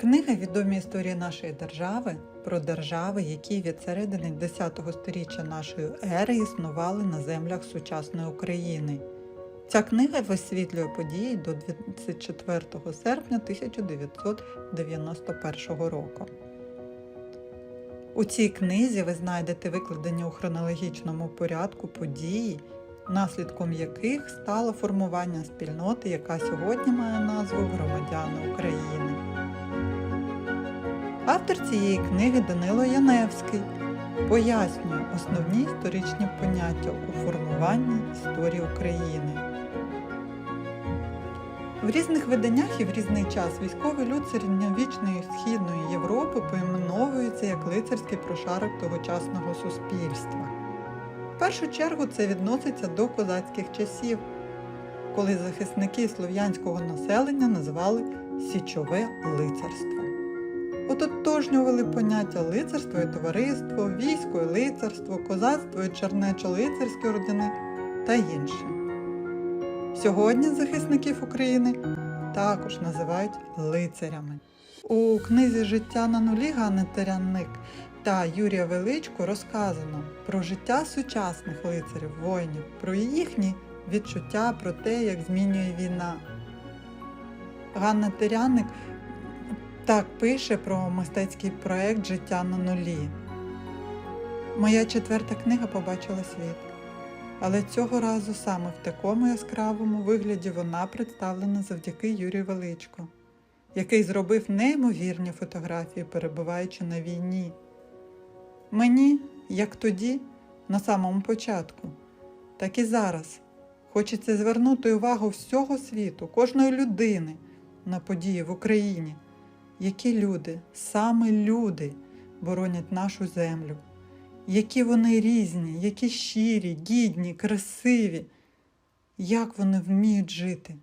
Книга Відомі історії нашої держави про держави, які від середини 10 століття нашої ери існували на землях сучасної України. Ця книга висвітлює події до 24 серпня 1991 року. У цій книзі ви знайдете викладені у хронологічному порядку події, наслідком яких стало формування спільноти, яка сьогодні має назву Громадяни України. Автор цієї книги Данило Яневський пояснює основні історичні поняття у формуванні історії України. В різних виданнях і в різний час військовий люд середньовічної Східної Європи поіменовується як лицарський прошарок тогочасного суспільства. В першу чергу це відноситься до козацьких часів, коли захисники слов'янського населення називали січове лицарство. Ототожнювали поняття лицарство і товариство, військо і лицарство, козацтво і чернечо-лицарські ордени та інше. Сьогодні захисників України також називають лицарями. У книзі Життя на нулі Теряник та Юрія Величко розказано про життя сучасних лицарів, воїнів, про їхні відчуття, про те, як змінює війна. Ганна Теряник так пише про мистецький проект Життя на нулі. Моя четверта книга побачила світ. Але цього разу саме в такому яскравому вигляді вона представлена завдяки Юрію Величко, який зробив неймовірні фотографії, перебуваючи на війні. Мені, як тоді, на самому початку, так і зараз. Хочеться звернути увагу всього світу, кожної людини на події в Україні, які люди, саме люди, боронять нашу землю. Які вони різні, які щирі, гідні, красиві, як вони вміють жити.